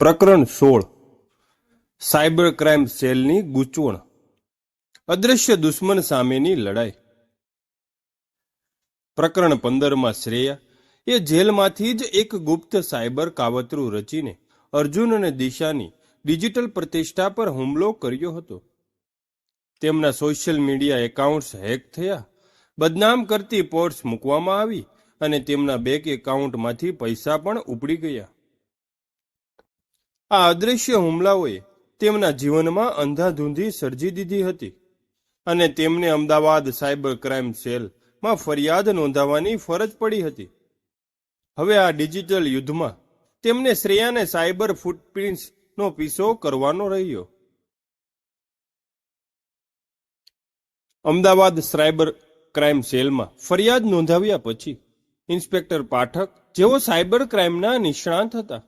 પ્રકરણ સોળ. Cyber crime સેલની ગૂંચવણ. અદૃશ્ય દુશ્મન સામેની લડાઈ. પ્રકરણ પંદરમાં શ્રેયા. એ જેલમાંથી જ એક ગુપ્ત સાયબર કાવતરું રચીને અર્જુન અને દિશાની ડિજિટલ પ્રતિષ્ઠા પર હુમલો કર્યો હતો. તેમના સોશિયલ મીડિયા એકાઉન્ટ્સ હેક થયા. બદનામ કરતી પોર્ટ્સ મૂકવામાં આવી અને તેમના બેંક એકાઉન્ટમાંથી પૈસા પણ ઉપડી ગયા. આ અદૃશ્ય હુમલાઓએ તેમના જીવનમાં અંધાધૂંધી સર્જી દીધી હતી અને તેમને અમદાવાદ સાયબર ક્રાઇમ સેલમાં ફરિયાદ નોંધાવવાની ફરજ પડી હતી. હવે આ ડિજિટલ યુદ્ધમાં તેમને શ્રેયાને સાયબર ફૂટપ્રિન્ટ્સનો પીસો કરવાનો રહ્યો. અમદાવાદ સાયબર ક્રાઇમ સેલમાં ફરિયાદ નોંધાવ્યા પછી ઇન્સ્પેક્ટર પાઠક જેઓ સાયબર ક્રાઇમના નિષ્ણાંત હતા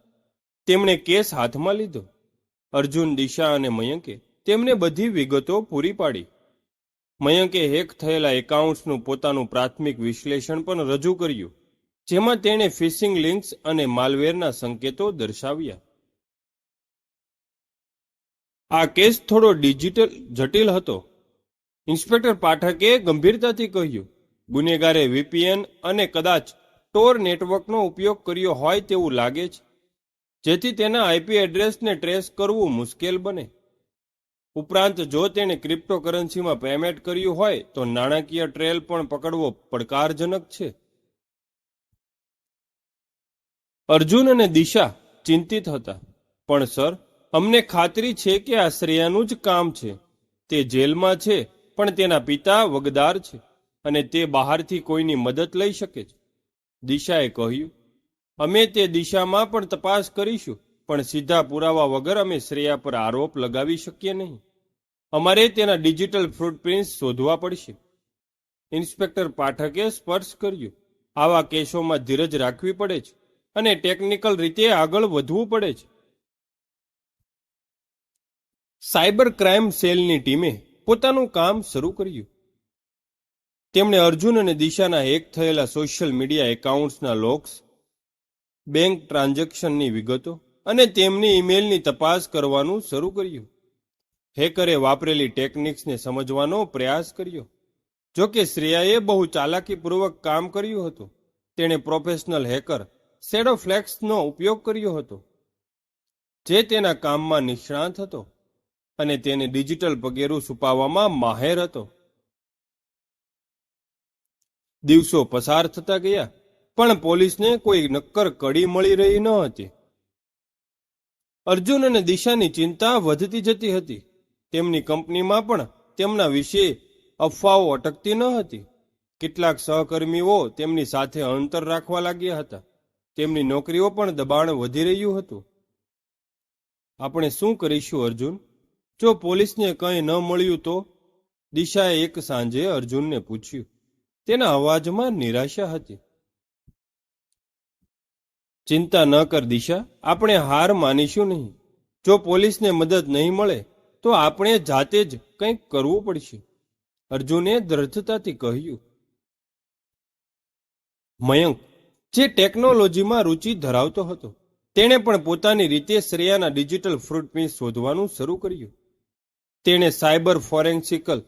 તેમણે કેસ હાથમાં લીધો. અર્જુન, દિશા અને મયંકે તેમને બધી વિગતો પૂરી પાડી. મયંકે હેક થયેલા એકાઉન્ટ્સનું પોતાનું પ્રાથમિક વિશ્લેષણ પણ રજૂ કર્યું, જેમાં તેણે ફિશિંગ લિંક્સ અને માલવેરના સંકેતો દર્શાવ્યા. આ કેસ થોડો ડિજિટલ, જટિલ હતો. ઇન્સ્પેક્ટર પાઠકે ગંભીરતાથી કહ્યું, ગુનેગારે વીપીએન અને કદાચ ટોર નેટવર્કનો ઉપયોગ કર્યો હોય તેવું લાગે છે. જેથી તેના આઈપી એડ્રેસને ટ્રેસ કરવું મુશ્કેલ બને. ઉપરાંત જો તેણે ક્રિપ્ટોકરન્સીમાં પેમેન્ટ કર્યું હોય, તો નાણાકીય ટ્રેલ પણ પકડવો પડકારજનક છે. અર્જુન અને દિશા ચિંતિત હતા. પણ સર, અમને ખાતરી છે કે આ શ્રેયાનું જ કામ છે. તે જેલમાં છે, પણ તેના પિતા વગદાર છે અને તે બહારથી કોઈની મદદ લઈ શકે છે. દિશાએ કહ્યું અમે તે દિશામાં પણ તપાસ કરીશું, પણ સીધા પુરાવા વગર અમે શ્રેયા પર આરોપ લગાવી શકીએ નહીં. અમારે તેના ડિજિટલ ફૂટપ્રિન્ટ્સ શોધવા પડશે. ઇન્સ્પેક્ટર પાઠકે સ્પર્શ કર્યું. આવા કેસોમાં ધીરજ રાખવી પડે છે અને ટેકનિકલ રીતે આગળ વધવું પડે છે. સાયબર ક્રાઇમ સેલની ટીમે પોતાનું કામ શરૂ કર્યું. તેમણે અર્જુન અને દિશાના હેક થયેલા સોશિયલ મીડિયા એકાઉન્ટ્સના લોક્સ બેંક ટ્રાન્ઝેક્શનની વિગતો અને તેમની ઈમેલની તપાસ કરવાનું શરૂ કર્યું. હેકરે વાપરેલી ટેકનિક્સને સમજવાનો પ્રયાસ કર્યો. જો કે શ્રેયાએ બહુ ચાલાકીપૂર્વક કામ કર્યું હતું. તેણે પ્રોફેશનલ હેકર શેડો ફ્લેક્સનો ઉપયોગ કર્યો હતો, જે તેના કામમાં નિષ્ણાત હતો અને તેને ડિજિટલ પગેરું છુપાવવામાં માહેર હતો. દિવસો પસાર થતા ગયા. પણ પોલીસને કોઈ નક્કર કડી મળી રહી ન હતી. અર્જુન અને દિશાની ચિંતા વધતી જતી હતી. તેમની કંપનીમાં પણ તેમના વિશે અફવાઓ અટકતી ન હતી. કેટલાક સહકર્મીઓ તેમની સાથે અંતર રાખવા લાગ્યા હતા. તેમની નોકરીઓ પણ દબાણ વધી રહ્યું હતું. આપણે શું કરીશું, અર્જુન? જો પોલીસને કંઈ ન મળ્યું તો? દિશાએ એક સાંજે અર્જુનને પૂછ્યું. તેના અવાજમાં નિરાશા હતી. ચિંતા ન કર દિશા, આપણે હાર માનીશું નહીં. જો પોલીસને મદદ નહીં મળે, તો આપણે જાતે જ કંઈક કરવું પડશે. અર્જુને દ્રઢતાથી કહ્યું. મયંક, જે ટેકનોલોજીમાં રુચિ ધરાવતો હતો, તેણે પણ પોતાની રીતે શ્રેયાના ડિજિટલ ફ્રૂટપ્રિન્ટ શોધવાનું શરૂ કર્યું. તેણે સાયબર ફોરેન્સિકલ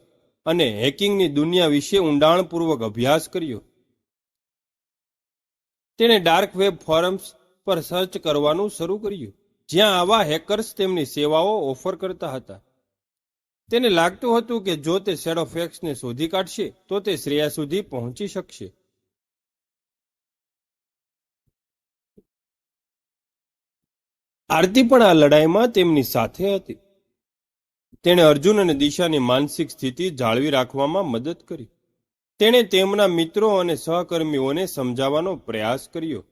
અને હેકિંગની દુનિયા વિશે ઊંડાણપૂર્વક અભ્યાસ કર્યો. તેણે ડાર્ક વેબ ફોરમ્સ પર સર્ચ કરવાનું શરૂ કર્યું. જ્યાં આવા હેકર્સ તેમની સેવાઓ ઓફર કરતા હતા. તેને લાગતું હતું કે જો તે શેડો ફેક્સને શોધી કાઢશે, તો તે શ્રેયા સુધી પહોંચી શકશે. આરતી પણ આ લડાઈમાં તેમની સાથે હતી. તેણે અર્જુન અને દિશાની માનસિક સ્થિતિ જાળવી રાખવામાં મદદ કરી. તેણે તેમના મિત્રો અને સહકર્મીઓને સમજાવવાનો પ્રયાસ કર્યો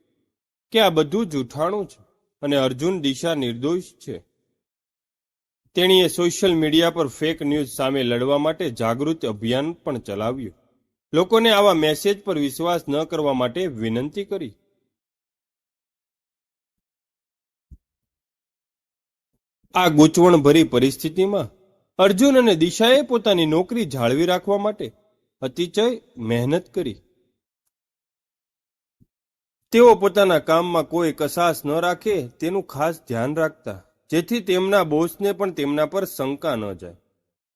કે આ બધું જૂઠાણું છે અને અર્જુન દિશા નિર્દોષ છે. તેણીએ સોશિયલ મીડિયા પર ફેક ન્યૂઝ સામે લડવા માટે જાગૃત અભિયાન પણ ચલાવ્યું. લોકોને આવા મેસેજ પર વિશ્વાસ ન કરવા માટે વિનંતી કરી. આ ગૂંચવણભરી પરિસ્થિતિમાં અર્જુન અને દિશાએ પોતાની નોકરી જાળવી રાખવા માટે અતિશય મહેનત કરી. તેઓ પોતાના કામમાં કોઈ કસાસ ન રાખે તેનું ખાસ ધ્યાન રાખતા. જેથી તેમના બોસને પણ તેમના પર શંકા ન જાય.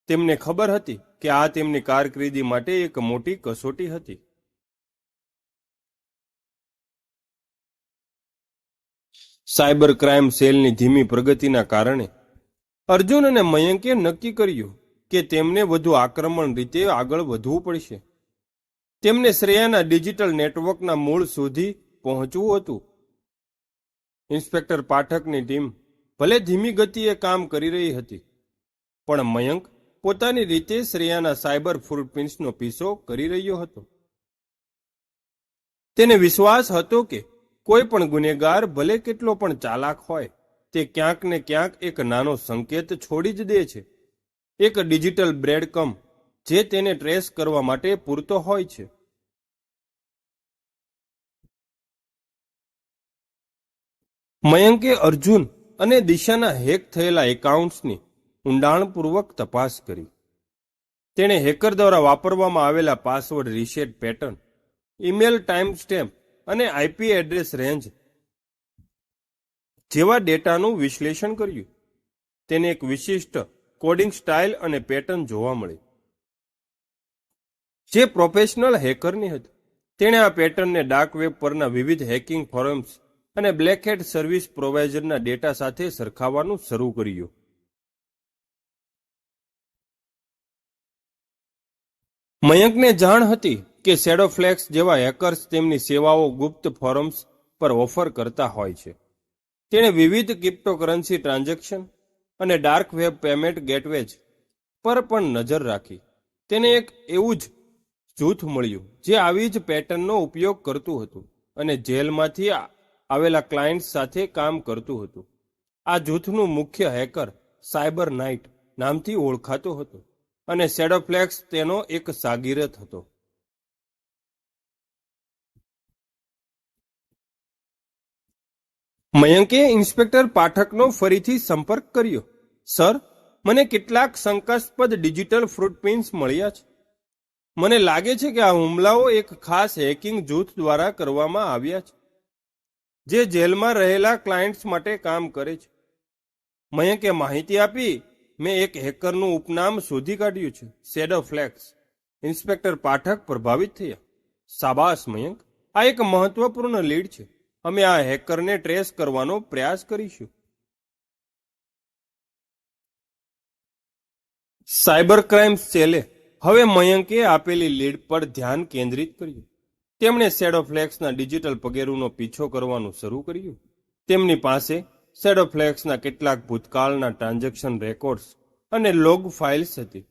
તેમને ખબર હતી કે આ તેમની કારકિર્દી માટે એક મોટી કસોટી હતી. સાયબર ક્રાઇમ સેલની ધીમી પ્રગતિના કારણે અર્જુન અને મયંકે નક્કી કર્યું કે તેમને વધુ આક્રમણ રીતે આગળ વધવું પડશે. તેમને શ્રેયાના ડિજિટલ નેટવર્કના મૂળ સુધી પહોંચવું હતું. ઇન્સ્પેક્ટર પાઠકની ટીમ ભલે ધીમી ગતિએ કામ કરી રહી હતી, પણ મયંક પોતાની રીતે શ્રેયાના સાયબર ફૂટપ્રિન્ટ્સનો પીસો કરી રહ્યો હતો. તેને વિશ્વાસ હતો કે કોઈ પણ ગુનેગાર ભલે કેટલો પણ ચાલાક હોય, તે ક્યાંક ને ક્યાંક એક નાનો સંકેત છોડી જ દે છે. એક ડિજિટલ બ્રેડ કમ જે તેને ટ્રેસ કરવા માટે પૂરતો હોય છે. મયંકે અર્જુન અને દિશાના હેક થયેલા એકાઉન્ટ્સની ઊંડાણપૂર્વક તપાસ કરી. તેણે હેકર દ્વારા વાપરવામાં આવેલા password reset pattern, email time stamp અને આઈપી એડ્રેસ રેન્જ જેવા ડેટાનું વિશ્લેષણ કર્યું. તેને એક વિશિષ્ટ કોડિંગ સ્ટાઇલ અને પેટર્ન જોવા મળી. જે પ્રોફેશનલ હેકરની હતી. તેણે આ પેટર્નને ડાર્ક વેબ પરના વિવિધ હેકિંગ ફોરમ્સ અને બ્લેક હેટ સર્વિસ પ્રોવાઇઝરના ડેટા સાથે સરખાવવાનું શરૂ કર્યું. મયંકને જાણ હતી કે શેડોફ્લેક્સ જેવા હેકર્સ તેમની સેવાઓ ગુપ્ત ફોરમ્સ પર ઓફર કરતા હોય છે. તેણે વિવિધ ક્રિપ્ટોકરન્સી ટ્રાન્ઝેક્શન અને ડાર્ક વેબ પેમેન્ટ ગેટવેજ પર પણ નજર રાખી. તેને એક એવું જ જૂથ મળ્યું, જે આવી જ પેટર્નનો ઉપયોગ કરતું હતું અને જેલમાંથી આવેલા ક્લાયન્ટ્સ સાથે કામ કરતું હતું. આ જૂથનું મુખ્ય હેકર સાયબર નાઇટ નામથી ઓળખાતો હતો અને શેડોફ્લેક્સ તેનો એક સાગીરત હતો. મયંકે ઇન્સ્પેક્ટર પાઠકનો ફરીથી સંપર્ક કર્યો. સર, મને કેટલાક શંકાસ્પદ ડિજિટલ ફ્રૂટપ્રિન્ટ્સ મળ્યા છે. મને લાગે છે કે આ હુમલાઓ એક ખાસ હેકિંગ જૂથ દ્વારા કરવામાં આવ્યા છે, જે જેલમાં રહેલા ક્લાયન્ટ્સ માટે કામ કરે છે. મયંકે માહિતી આપી, મેં એક હેકરનું ઉપનામ શોધી કાઢ્યું છે શેડો ફ્લેક્સ ઇન્સ્પેક્ટર પાઠક પ્રભાવિત થયા. સાબાસ મયંક, આ એક મહત્વપૂર્ણ લીડ છે. અમે આ હેકરને ટ્રેસ કરવાનો પ્રયાસ કરીશું. સાયબર ક્રાઇમ સેલે હવે મયંકે આપેલી લીડ પર ધ્યાન કેન્દ્રિત કર્યું. તેમણે શેડોફ્લેક્સના ડિજિટલ પગેરુનો પીછો કરવાનું શરૂ કર્યું. તેમની પાસે શેડોફ્લેક્સના કેટલાક ભૂતકાળના ટ્રાન્ઝેક્શન રેકોર્ડ્સ અને લોગ ફાઇલ્સ હતી.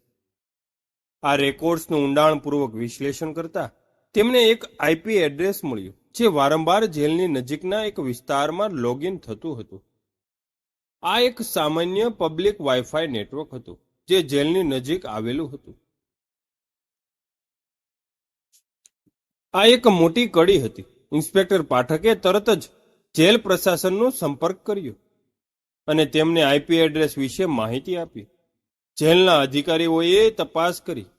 આ રેકોર્ડ્સનું ઊંડાણપૂર્વક વિશ્લેષણ કરતા તેમને એક આઈપી એડ્રેસ મળ્યું. જે વારંવાર જેલની નજીકના એક વિસ્તારમાં લોગિન થતું હતું. આ એક સામાન્ય પબ્લિક વાઈફાઈ નેટવર્ક હતું, જે જેલની નજીક આવેલું હતું. આ એક મોટી કડી હતી. ઇન્સ્પેક્ટર પાઠકે તરત જ જેલ પ્રશાસનનો સંપર્ક કર્યો અને તેમને આઈપી એડ્રેસ વિશે માહિતી આપી. જેલના અધિકારીઓએ તપાસ કરી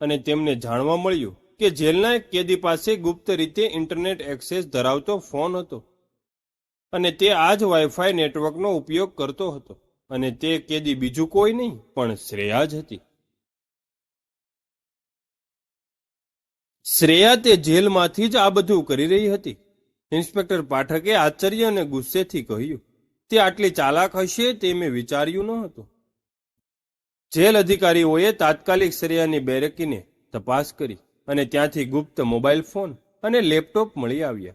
અને તેમને જાણવા મળ્યું કે જેલના એક કેદી પાસે ગુપ્ત રીતે ઇન્ટરનેટ એક્સેસ ધરાવતો ફોન હતો અને તે આ જ વાઈફાઈ નેટવર્કનો ઉપયોગ કરતો હતો અને તે કેદી બીજું કોઈ નહીં, પણ શ્રેયા જ હતી. શ્રેયા તે જેલમાંથી જ આ બધું કરી રહી હતી. ઇન્સ્પેક્ટર પાઠકે આશ્ચર્ય અને ગુસ્સેથી કહ્યું, તે આટલી ચાલાક હશે તે મેં વિચાર્યું ન હતું જેલ અધિકારીઓએ તાત્કાલિક શ્રેયાની બેરકીને તપાસ કરી. અને ત્યાંથી ગુપ્ત મોબાઈલ ફોન અને લેપટોપ મળી આવ્યા.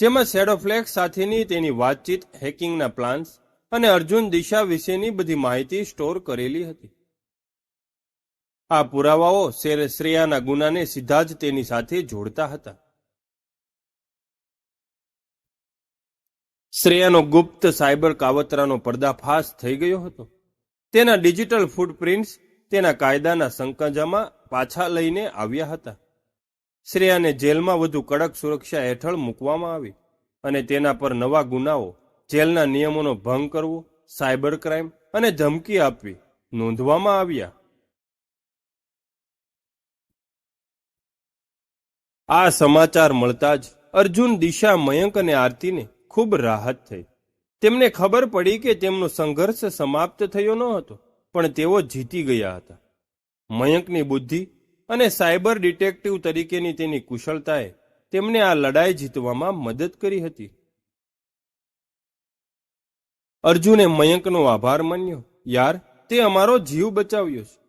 જેમાં શેડોફ્લેક્સ સાથેની તેની વાતચીત, હેકિંગના પ્લાન્સ અને અર્જુન દિશા વિશેની બધી માહિતી સ્ટોર કરેલી હતી. આ પુરાવાઓ શેર- શ્રેયાના ગુનાને સીધા જ તેની સાથે જોડતા હતા. શ્રેયાનો ગુપ્ત સાયબર કાવતરાનો પર્દાફાશ થઈ ગયો હતો. તેના ડિજિટલ ફૂટપ્રિન્ટ્સ તેના કાયદાના સંકજામાં પાછા લઈને આવ્યા હતા. શ્રેયાને જેલમાં વધુ કડક સુરક્ષા હેઠળ મૂકવામાં આવી અને તેના પર નવા ગુનાઓ, જેલના નિયમોનો ભંગ કરવો, સાયબર ક્રાઇમ અને ધમકી આપવી નોંધવામાં આવ્યા. આ સમાચાર મળતા જ અર્જુન દિશા મયંક અને આરતીને ખૂબ રાહત થઈ. તેમને ખબર પડી કે તેમનો સંઘર્ષ સમાપ્ત થયો ન હતો. પણ તેઓ જીતી ગયા હતા. મયંકની બુદ્ધિ અને સાયબર ડિટેક્ટિવ તરીકેની તેની કુશળતાએ તેમને આ લડાઈ જીતવામાં મદદ કરી હતી. અર્જુને મયંકનો આભાર માન્યો. યાર, તે અમારો જીવ બચાવ્યો છે.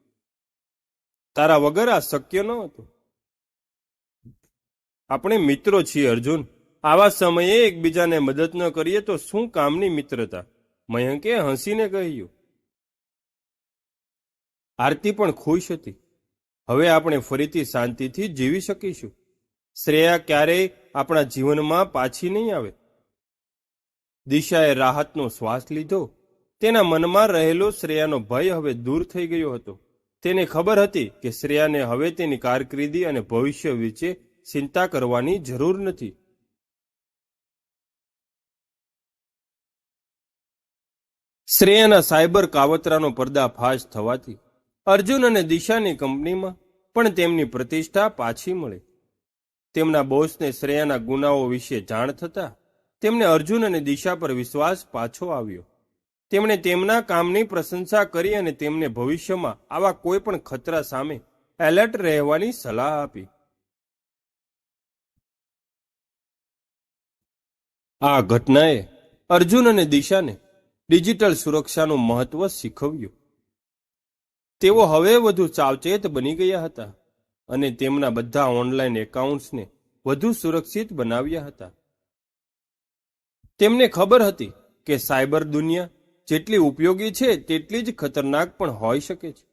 તારા વગર આ શક્ય ન હતું. આપણે મિત્રો છીએ, અર્જુન. આવા સમયે એકબીજાને મદદ ન કરીએ તો શું કામની મિત્રતા? મયંકે હસીને કહ્યું. આરતી પણ ખુશ હતી. હવે આપણે ફરીથી શાંતિથી જીવી શકીશું. શ્રેયા ક્યારેય આપણા જીવનમાં પાછી નહીં આવે. દિશાએ રાહતનો શ્વાસ લીધો. તેના મનમાં રહેલો શ્રેયાનો ભય હવે દૂર થઈ ગયો હતો. તેને ખબર હતી કે શ્રેયાને હવે તેની કારકિર્દી અને ભવિષ્ય વિશે ચિંતા કરવાની જરૂર નથી. શ્રેયાના સાયબર કાવતરાનો પર્દાફાશ થવાથી અર્જુન અને દિશાની કંપનીમાં પણ તેમની પ્રતિષ્ઠા પાછી મળી. તેમના બોસને શ્રેયાના ગુનાઓ વિશે જાણ થતા તેમને અર્જુન અને દિશા પર વિશ્વાસ પાછો આવ્યો. તેમણે તેમના કામની પ્રશંસા કરી અને તેમને ભવિષ્યમાં આવા કોઈ પણ ખતરા સામે એલર્ટ રહેવાની સલાહ આપી. આ ઘટનાએ અર્જુન અને દિશાને ડિજિટલ સુરક્ષાનું મહત્વ શીખવ્યું. તેઓ હવે વધુ સાવચેત બની ગયા હતા અને તેમના બધા ઓનલાઈન એકાઉન્ટ્સને વધુ સુરક્ષિત બનાવ્યા હતા. તેમને ખબર હતી કે સાયબર દુનિયા જેટલી ઉપયોગી છે તેટલી જ ખતરનાક પણ હોઈ શકે છે.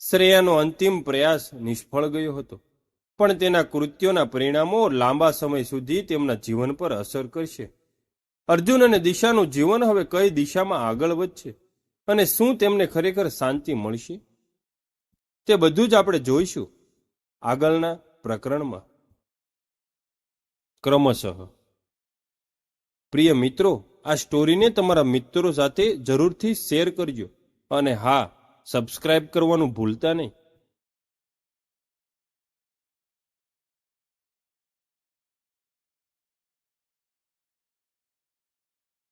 શ્રેયાનો અંતિમ પ્રયાસ નિષ્ફળ ગયો હતો, પણ તેના કૃત્યોના પરિણામો લાંબા સમય સુધી તેમના જીવન પર અસર કરશે. અર્જુન અને દિશાનું જીવન હવે કઈ દિશામાં આગળ વધશે? અને શું તેમને ખરેખર શાંતિ મળશે? તે બધું જ આપણે જોઈશું આગળના પ્રકરણમાં. ક્રમશઃ. પ્રિય મિત્રો, આ સ્ટોરીને તમારા મિત્રો સાથે જરૂરથી શેર કરજો અને હા, સબસ્ક્રાઇબ કરવાનું ભૂલતા નહીં.